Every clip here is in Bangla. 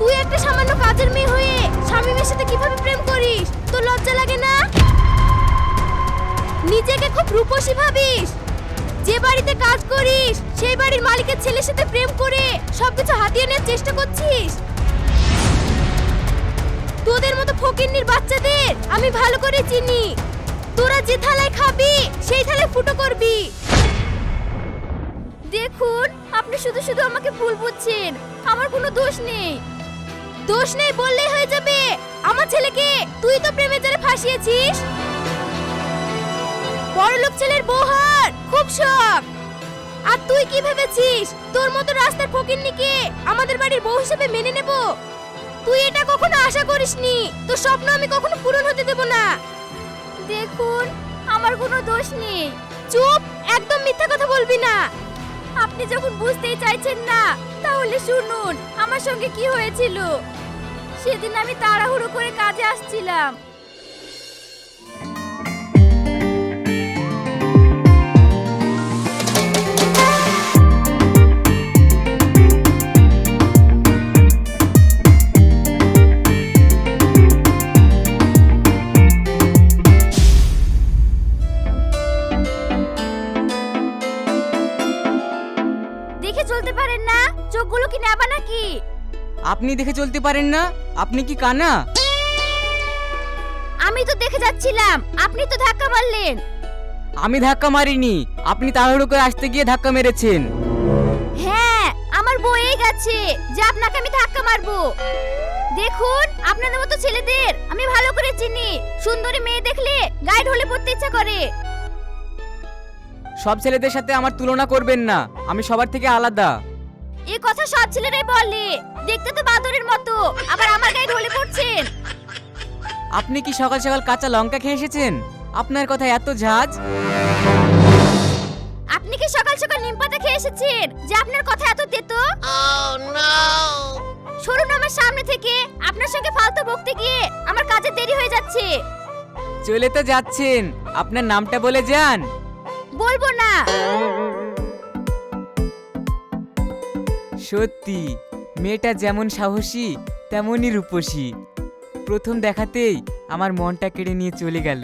তুই একটা সামান্য কাজের মেয়ে হয়ে স্বামীমের সাথে কীভাবে প্রেম করিস? তোর লজ্জা লাগে না? নিজেকে খুব রূপসী ভাবিস। যে বাড়িতে কাজ করিস, সেই বাড়ির মালিকের ছেলের সাথে প্রেম করে সবকিছু হাতিয়ে নেওয়ার চেষ্টা করছিস? তোদের মতো ফকিন্নির বাচ্চাদের আমি ভালো করে চিনি। তোরা যে থালায় খাবি, সেই থালায় ফুটো করবি। দেখুন, আপনি শুধু শুধু আমাকে ভুল বুঝছেন। আমার কোনো দোষ নেই। দোষ নেই বললেই হয়ে যাবে। আমার ছেলেকে তুই তো প্রেমের জালে ফাঁসিয়েছিস। বড়লোক ছেলের বউ হওয়ার খুব শখ। আর তুই কি ভেবেছিস? তোর মতো রাস্তার ফকিন্নিকে আমাদের বাড়ির বউ হিসেবে মেনে নেব? তুই এটা কখনো আশা করিসনি? তোর স্বপ্ন আমি কখনো পূরণ হতে দেব না। দেখুন, আমার কোনো দোষ নেই। চুপ, একদম মিথ্যা কথা বলবি না। আপনি যখন বুঝতেই চাইছেন না, তাহলে শুনুন, আমার সঙ্গে কি হয়েছিল। সেদিন আমি তাড়াহুড়ো করে কাজে আসছিলাম। দেখে চলতে পারেন না? চোখগুলো কি নেবা নাকি? আপনি দেখে চলতে পারেন না? আপনি কি কানা? আমি তো দেখে যাচ্ছিলাম আপনি তো ধাক্কা মারলেন। আমি ধাক্কা মারিনি আপনি তাড়াহুড়ো করে আসতে গিয়ে ধাক্কা মেরেছেন। হ্যাঁ আমার বইয়ে গেছে যে আপনাকে আমি ধাক্কা মারবো। দেখুন আপনাদের মতো ছেলেদের আমি ভালো করে চিনি। সুন্দরী মেয়ে দেখলে গায়ে ঢলে পড়তে ইচ্ছা করে। সব ছেলেদের সাথে আমার তুলনা করবেন না আমি সবার থেকে আলাদা। এ কথা সব ছেলেরাই বলে। দেখতে তো বাদরের মতো আবার আমার গায়ে ঢলে পড়ছেন আপনি কি সকাল সকাল কাঁচা লঙ্কা খেয়ে এসেছেন? আপনার কথা এত ঝাঁজ। আপনি কি সকাল সকাল নিম পাতা খেয়ে এসেছেন? যে আপনার কথা এত তেতো। সরুন আমার সামনে থেকে আপনার সঙ্গে ফালতু বকতে গিয়ে আমার কাজে দেরি হয়ে যাচ্ছে। চলে তো যাচ্ছেন। আপনার নামটা বলে যান। বলব না। সত্যি। মেয়েটা যেমন সাহসী, তেমনই রূপসী। প্রথম দেখাতেই আমার মনটা কেড়ে নিয়ে চলে গেল।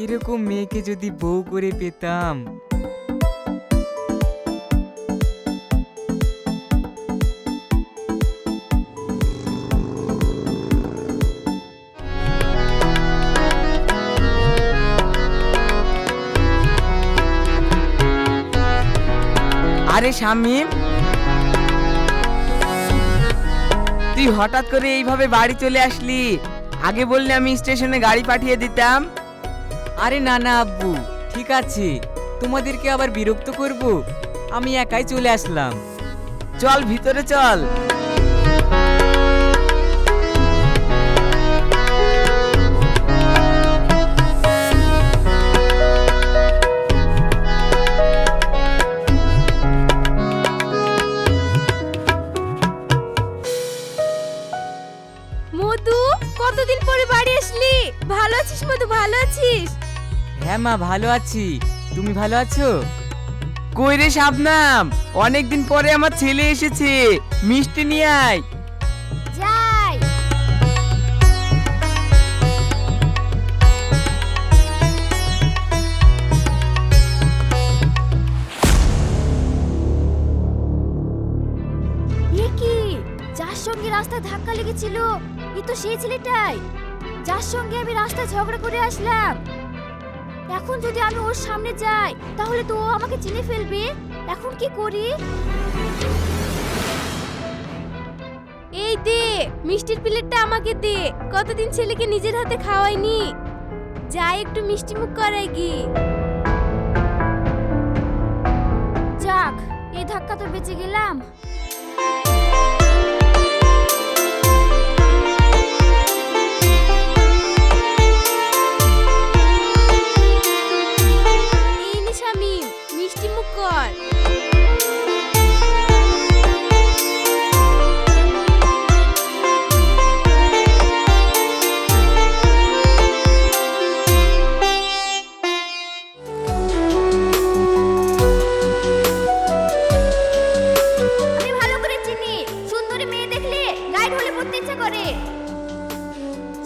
এরকম মেয়েকে যদি বউ করে পেতাম। আরে শামিম তুই হঠাৎ করে এইভাবে বাড়ি চলে আসলি? আগে বললে আমি স্টেশনে গাড়ি পাঠিয়ে দিতাম। আরে না না আব্বু ঠিক আছে। তোমাদেরকে আবার বিরক্ত করব? আমি একাই চলে আসলাম। চল ভিতরে চল। মা, ভালো আছি। তুমি ভালো আছো? কই রে শাবনাম? অনেকদিন পরে আমার ছেলে এসেছে। মিষ্টি নিয়ে আয়। যাই। এ সঙ্গে রাস্তায় ধাক্কা লেগেছিল, এ তো সেই ছেলেটাই। যার সঙ্গে আমি রাস্তায় ঝগড়া করে আসলাম এখন যদি আমি ওর সামনে যাই, তাহলে তো ও আমাকে চিনে ফেলবে। এখন কি করি? এই দে, মিষ্টির প্লেটটা আমাকে দে। কতদিন ছেলেকে নিজের হাতে খাওয়াইনি? যাই একটু মিষ্টি মুখ করাই গি। যাক, এই ধাক্কা তো বেঁচে গেলাম।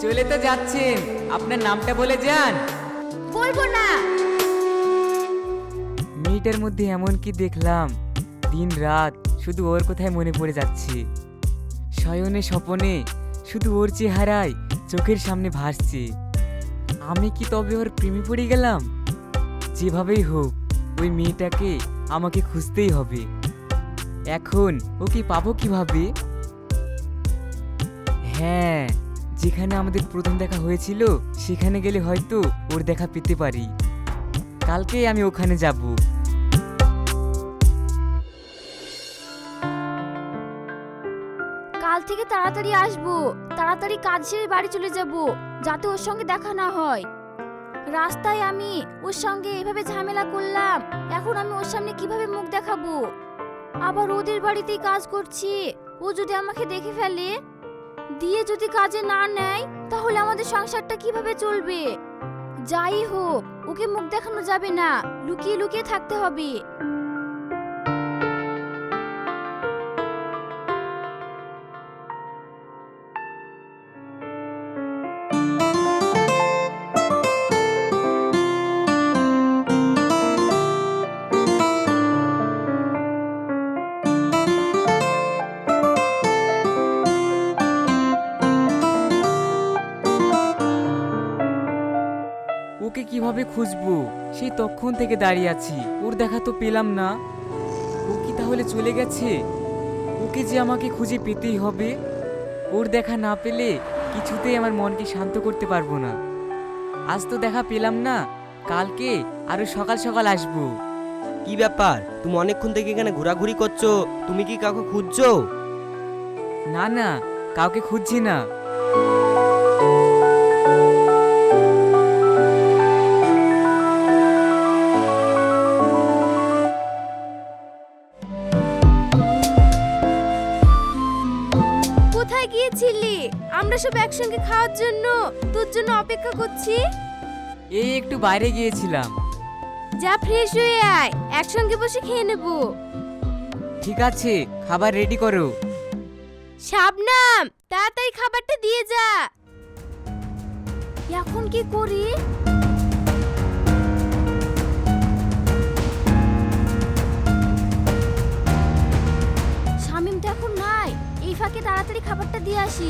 চলে তো যাচ্ছেন। আপনার নামটা বলে যান। বলব না। মেয়েটার মধ্যে এমন কি দেখলাম? দিন রাত শুধু ওর কথাই মনে পড়ে যাচ্ছে। শয়নে স্বপনে শুধু ওর চেহারায় চোখের সামনে ভাসছে। আমি কি তবে ওর প্রেমে পড়ে গেলাম? যেভাবেই হোক ওই মেয়েটাকে আমাকে খুঁজতেই হবে। এখন ওকে পাবো কীভাবে? যেখানে আমাদের প্রথম দেখা হয়েছিল, সেখানে গেলে হয়তো ওর দেখা পেতে পারি। কালকেই আমি ওখানে যাব। কাল থেকে তাড়াতাড়ি আসব। তাড়াতাড়ি কাজ সেরে বাড়ি চলে যাব, যাতে ওর সঙ্গে দেখা না হয়। রাস্তায় আমি ওর সঙ্গে এভাবে ঝামেলা করলাম, এখন আমি ওর সামনে কীভাবে মুখ দেখাবো? আবার ওদের বাড়িতেই কাজ করছি, ও যদি আমাকে দেখে ফেলে দিয়ে যদি কাজে না নেয়, তাহলে আমাদের সংসারটা কীভাবে চলবে? যাই হোক, ওকে মুখ দেখানো যাবে না। লুকিয়ে লুকিয়ে থাকতে হবে। ওকে কীভাবে খুঁজবো? সেই তখন থেকে দাঁড়িয়ে আছি। ওর দেখা তো পেলাম না। ও কি তাহলে চলে গেছে? ওকে যে আমাকে খুঁজে পেতেই হবে। ওর দেখা না পেলে কিছুতেই আমার মনকে শান্ত করতে পারব না। আজ তো দেখা পেলাম না। কালকে আরও সকাল সকাল আসব। কি ব্যাপার? তুমি অনেকক্ষণ থেকে এখানে ঘোরাঘুরি করছ। তুমি কি কাউকে খুঁজছো? না না কাউকে খুঁজছি না। গিয়েছিলি আমরা সব একসঙ্গে খাওয়ার জন্য তোর জন্য অপেক্ষা করছি। এই একটু বাইরে গিয়েছিলাম। যা ফ্রেশ হয়ে আয় একসঙ্গে বসে খেয়ে নেব। ঠিক আছে খাবার রেডি করো। শাবনাম তাড়াতাড়ি খাবারটা দিয়ে যা। এখন কি করি? তাড়াতাড়ি খাবারটা দিয়ে আসি।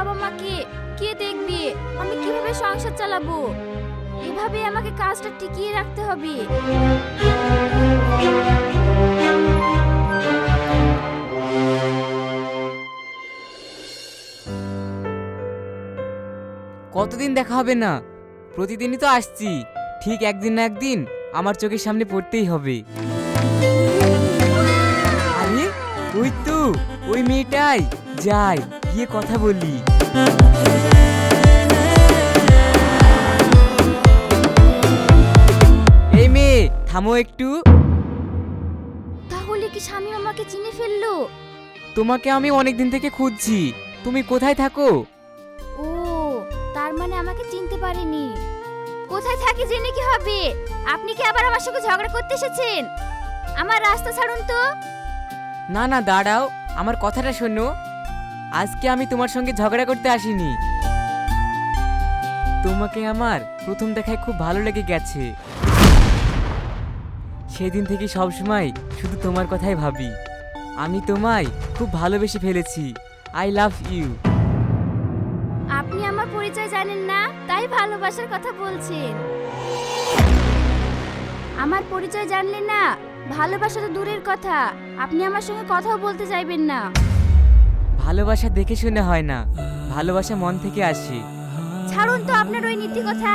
বাবা মাকে কে? দেখবে? আমি কীভাবে সংসার চালাবো? এভাবে আমাকে কাজটা টিকিয়ে রাখতে হবে। কতদিন দেখা হবে না? প্রতিদিনই তো আসছি। ঠিক একদিন না একদিন আমার চোখের সামনে পড়তেই হবে। আরে, ওই তো, ওই মেয়েটাই। যাই, গিয়ে কথা বলি। এই মেয়ে থামো একটু। তাহলে কি স্বামী আমাকে চিনে ফেলল? তোমাকে আমি অনেক দিন থেকে খুঁজছি। তুমি কোথায় থাকো? ও তার মানে আমাকে চিনতে পারেনি। কোথায় থাকি জেনে কি হবে? আপনি কি আবার আমার সঙ্গে ঝগড়া করতে এসেছেন? আমার রাস্তা ছাড়ুন তো। না না দাঁড়াও। আমার কথাটা শোনো। আজকে আমি তোমার সঙ্গে ঝগড়া করতে আসিনি। তোমাকে আমার প্রথম দেখায় খুব ভালো লেগে গেছে। সেদিন থেকে সবসময় শুধু তোমার কথাই ভাবি। আমি তোমায় খুব ভালোবেসে ফেলেছি। আই লাভ ইউ আপনি আমার পরিচয় জানেন না, তাই ভালোবাসার কথা বলছেন। আমার পরিচয় জানলে না, ভালোবাসা তো দূরের কথা। আপনি আমার সঙ্গে কথাও বলতে চাইবেন না। ভালোবাসা দেখে শুনে হয় না। ভালোবাসা মন থেকে আসে। ছাড়ুন তো আপনার ওই নীতি কথা।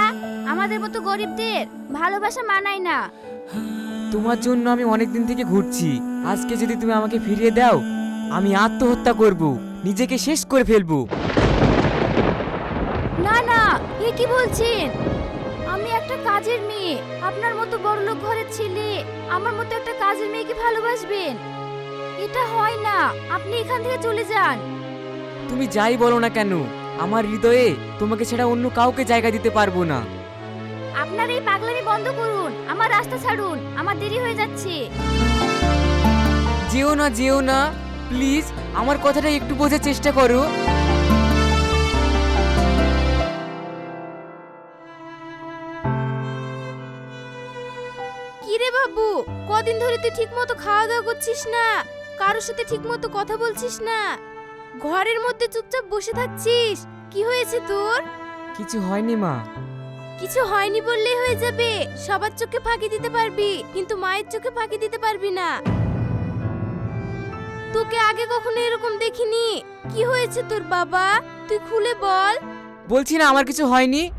আমাদের মতো গরিবদের ভালোবাসা মানায় না। তোমার জন্য আমি অনেক দিন থেকে ঘুরছি। আজকে যদি তুমি আমাকে ফিরিয়ে দাও আমি আত্মহত্যা করব। নিজেকে শেষ করে ফেলব। না না এ কি বলছেন? আমি একটা কাজের মেয়ে। আপনার মতো বড়লোক ঘরের ছেলে। আমার মতো একটা কাজের মেয়েকে ভালোবাসবেন? এটা হয় না। আপনি এখান থেকে চলে যান। তুমি যাই বলো না কেন আমার হৃদয়ে তোমাকে ছাড়া অন্য কাউকে জায়গা দিতে পারব না। আপনার এই পাগলামি বন্ধ করুন আমার রাস্তা ছাড়ুন আমার দেরি হয়ে যাচ্ছে। যেও না যেও না প্লিজ আমার কথাটা একটু বোঝার চেষ্টা করো। কি রে বাবু কদিন ধরে তুই ঠিকমতো খাওয়া দাওয়া করছিস না? কারোর সাথে ঠিকমতো কথা বলছিস না। ঘরের মধ্যে চুপচাপ বসে থাকছিস। কি হয়েছে তোর? কিছু হয়নি মা। কিছু হয়নি বললেই হয়ে যাবে। সবার চোখে ফাঁকি দিতে পারবি কিন্তু মায়ের চোখে ফাঁকি দিতে পারবি না। তোকে আগে কখনো এরকম দেখিনি। কি হয়েছে তোর বাবা? তুই খুলে বল। বলছি না আমার কিছু হয়নি।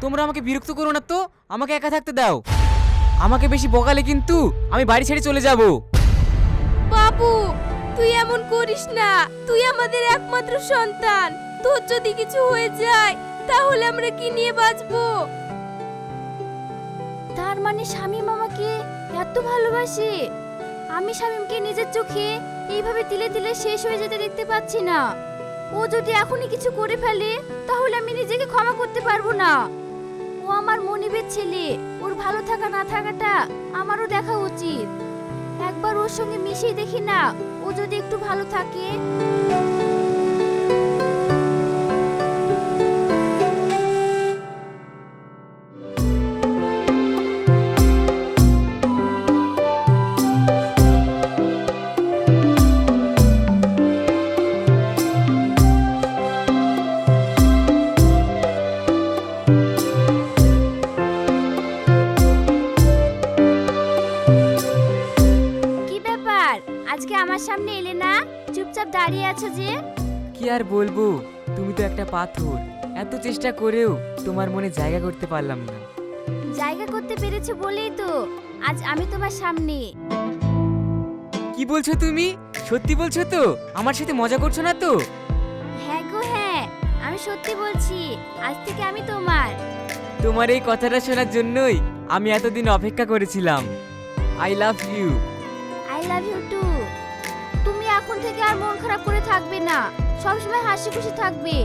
তোমরা আমাকে বিরক্ত করো না তো। আমাকে একা থাকতে দাও। আমাকে বেশি বকালে কিন্তু আমি বাড়ি ছেড়ে চলে যাব। বাবু তুই এমন করিস না। তুই আমাদের একমাত্র সন্তান। তোর যদি কিছু হয়ে যায় তাহলে আমরা কি নিয়ে বাঁচবো? তার মানে শামীম আমাকে এত ভালোবাসে? আমি শামীমকে নিজের চোখে এইভাবে তিলে তিলে শেষ হয়ে যেতে দেখতে পাচ্ছি না। ও যদি এখনই কিছু করে ফেলে তাহলে আমি নিজেকে ক্ষমা করতে পারব না। ও আমার মনিবের ছেলে। ওর ভালো থাকা না থাকাটা আমারও দেখা উচিত। একবার ওর সঙ্গে মিশিয়ে দেখি না, ও যদি একটু ভালো থাকে। আছো যে? কি আর বলব? তুমি তো একটা পাথর। এত চেষ্টা করেও তোমার মনে জায়গা করতে পারলাম না। জায়গা করতে পেরেছ বলেই তো। আজ আমি তোমার সামনে। কি বলছো তুমি? সত্যি বলছো তো? আমার সাথে মজা করছ না তো? হ্যাঁ গো হ্যাঁ। আমি সত্যি বলছি আজ থেকে আমি তোমার। তোমার এই কথাটা শোনার জন্যই আমি এতদিন অপেক্ষা করেছিলাম। I love you I love you too এখন থেকে আর মন খারাপ করে থাকবে না। সবসময় হাসি খুশি থাকবে।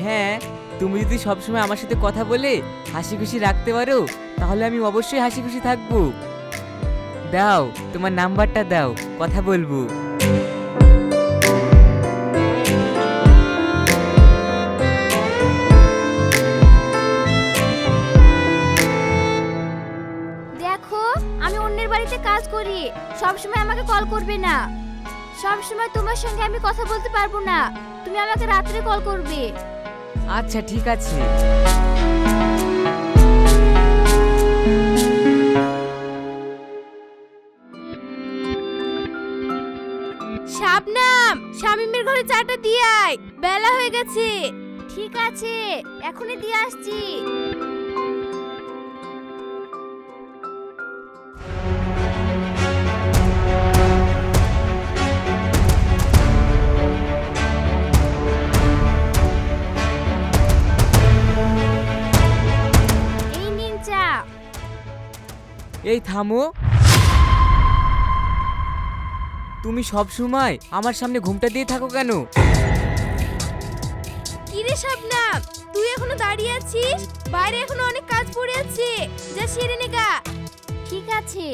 হ্যাঁ তুমি যদি সবসময় আমার সাথে কথা বলে হাসি খুশি রাখতে পারো তাহলে আমি অবশ্যই হাসি খুশি থাকব। দাও তোমার নাম্বারটা দাও কথা বলব। দেখো আমি অন্যের বাড়িতে কাজ করি সবসময় আমাকে কল করবে না। সবসময় তোমার সঙ্গে আমি কথা বলতে পারব না। তুমি আমাকে রাত্রে কল করবে। আচ্ছা ঠিক আছে। শাবনাম শামিমের ঘরে চাটা দিয়ে আয়। বেলা হয়ে গেছে। ঠিক আছে এখনই দিয়ে আসছি। এই থামো। তুমি সব সময় আমার সামনে ঘুমটা দিয়ে থাকো কেন? কিরে শাবনাম তুই এখনও দাঁড়িয়ে আছিস? বাইরে এখনও অনেক কাজ পড়ে আছে। যা সেরে নে গা। ঠিক আছে।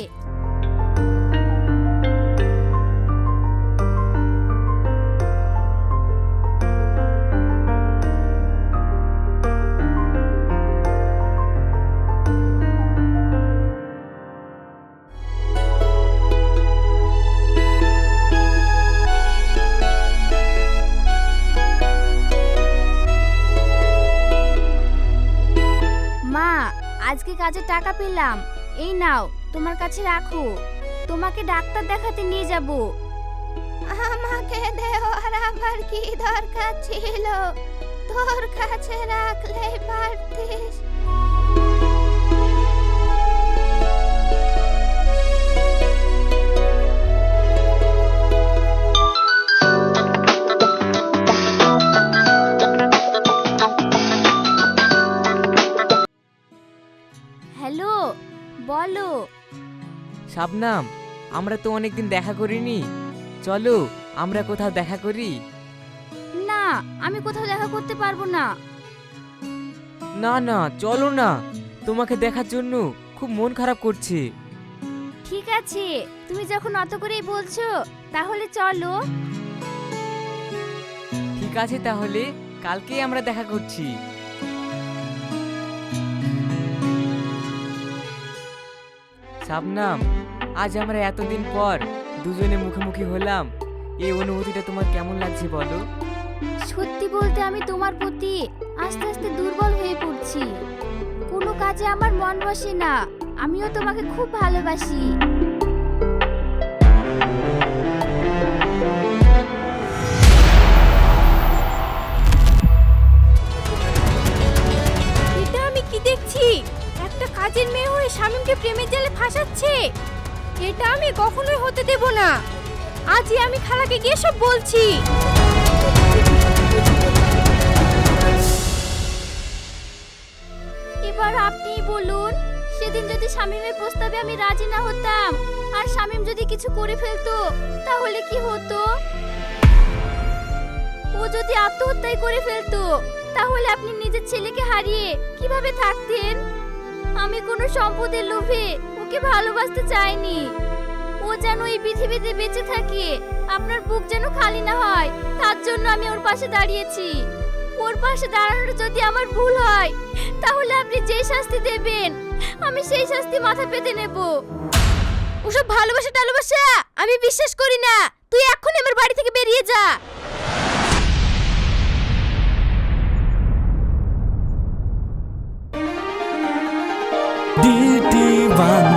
কাজে টাকা পেলাম। এই নাও, তোমার কাছে রাখো। তোমাকে ডাক্তার দেখাতে নিয়ে যাব। আমাকে দেওয়ার আবার কি দরকার ছিল? তোর কাছে রাখলেই পারতিস। শাবনাম আমরা তো অনেকদিন দেখা করিনি। চলো আমরা কোথাও দেখা করি? না আমি কোথাও দেখা করতে পারব না। না না চলো না। তোমাকে দেখার জন্য খুব মন খারাপ করছে। ঠিক আছে তুমি যখন অত করেই বলছো তাহলে চলো। ঠিক আছে তাহলে কালকেই আমরা দেখা করছি। শাবনাম আজ আমরা এতদিন পর দুজনে মুখোমুখি হলাম। এই অনুভূতিটা তোমার কেমন লাগছে বলো? সত্যি বলতে আমি তোমার প্রতি আস্তে আস্তে দুর্বল হয়ে পড়ছি। কোনো কাজে আমার মন বসে না। আমিও তোমাকে খুব ভালোবাসি। এটা আমি কি দেখছি? একটা কাজের মেয়ে হয়ে স্বামীকে প্রেমের জালে ফাঁসাচ্ছে? এটা আমি কখনোই হতে দেব না। আজই আমি খালাকে গিয়ে সব বলছি। এবার আপনি বলুন, সেদিন যদি শামীমের প্রস্তাবে আমি রাজি না হতাম, আর শামীম যদি কিছু করে ফেলতো, তাহলে কি হতো? ও যদি আত্মহত্যাই করে ফেলতো, তাহলে আপনি নিজের ছেলেকে হারিয়ে কীভাবে থাকতেন? আমি কোনো সম্পদের লোভে ওকে ভালোবাসতে চাইনি ও যেন এই পৃথিবীতে বেঁচে থাকে, আপনার বুক যেন খালি না হয়, তার জন্য আমি ওর পাশে দাঁড়িয়েছি। ওর পাশে দাঁড়ানোর যদি আমার ভুল হয়, তাহলে আপনি যে শাস্তি দেবেন, আমি সেই শাস্তি মাথা পেতে নেব। ওসব ভালোবাসা টালোবাসা, আমি বিশ্বাস করি না। তুই এক্ষুনি আমার বাড়ি থেকে বেরিয়ে যা। ডিটি বাংলা